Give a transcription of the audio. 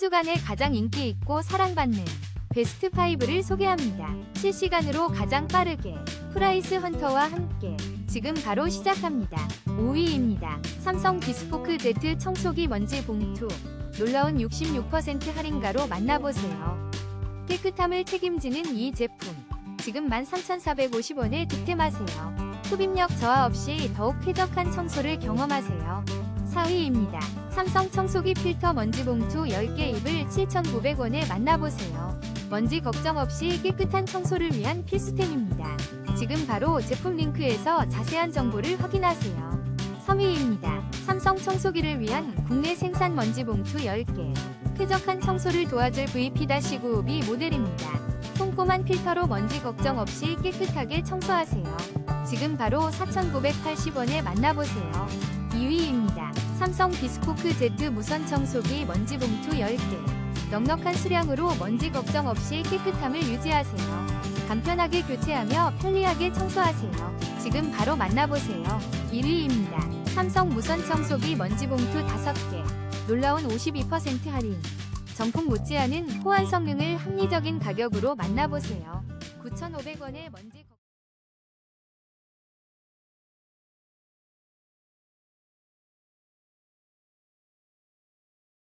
주간에 가장 인기 있고 사랑받는 베스트 5를 소개합니다. 실시간으로 가장 빠르게 프라이스 헌터와 함께 지금 바로 시작합니다. 5위입니다. 삼성 비스포크 Z 청소기 먼지 봉투 놀라운 66% 할인가로 만나보세요. 깨끗함을 책임지는 이 제품 지금 13,450원에 득템하세요. 흡입력 저하 없이 더욱 쾌적한 청소를 경험하세요. 4위입니다. 삼성 청소기 필터 먼지 봉투 10개 입을 7,900원에 만나보세요. 먼지 걱정 없이 깨끗한 청소를 위한 필수템입니다. 지금 바로 제품 링크에서 자세한 정보를 확인하세요. 3위입니다. 삼성 청소기를 위한 국내 생산 먼지 봉투 10개. 쾌적한 청소를 도와줄 VP-952 모델입니다. 꼼꼼한 필터로 먼지 걱정 없이 깨끗하게 청소하세요. 지금 바로 4,980원에 만나보세요. 2위입니다. 삼성 비스코크 Z 무선 청소기 먼지 봉투 10개. 넉넉한 수량으로 먼지 걱정 없이 깨끗함을 유지하세요. 간편하게 교체하며 편리하게 청소하세요. 지금 바로 만나보세요. 1위입니다. 삼성 무선 청소기 먼지 봉투 5개. 놀라운 52% 할인. 정품 못지않은 호환 성능을 합리적인 가격으로 만나보세요. 9,500원의 먼지